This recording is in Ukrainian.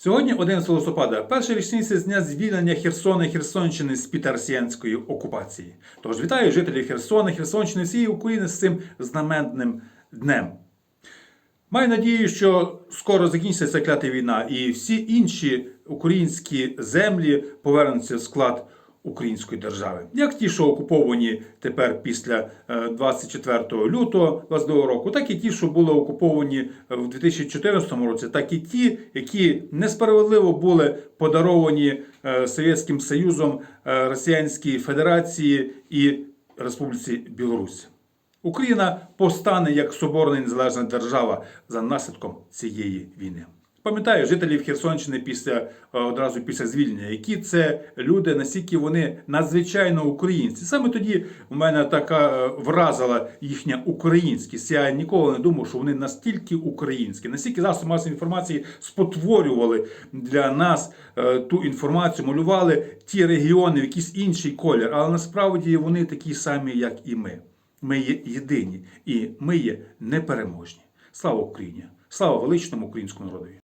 Сьогодні 11 листопада, перша річниця з дня звільнення Херсона і Херсонщини з під росіянської окупації. Тож вітаю жителів Херсона, Херсонщини, всієї України з цим знаменним днем. Маю надію, що скоро закінчиться ця клята війна, і всі інші українські землі повернуться в склад української держави. Як ті, що окуповані тепер після е, 24 лютого 22 року, так і ті, що були окуповані в 2014 році, так і ті, які несправедливо були подаровані е, Совєтським Союзом, е, Росіянській Федерації і Республіці Білорусь. Україна постане як соборна і незалежна держава за наслідком цієї війни. Пам'ятаю жителів Херсонщини після е, одразу після звільнення, які це люди, наскільки вони надзвичайно українські. Саме тоді у мене така е, вразила їхня українськість. Я ніколи не думав, що вони настільки українські, настільки засоби масової інформації спотворювали для нас е, ту інформацію, малювали ті регіони в якийсь інший колір, але насправді вони такі самі, як і ми. Ми є єдині і ми є непереможні. Слава Україні! Слава величному українському народові!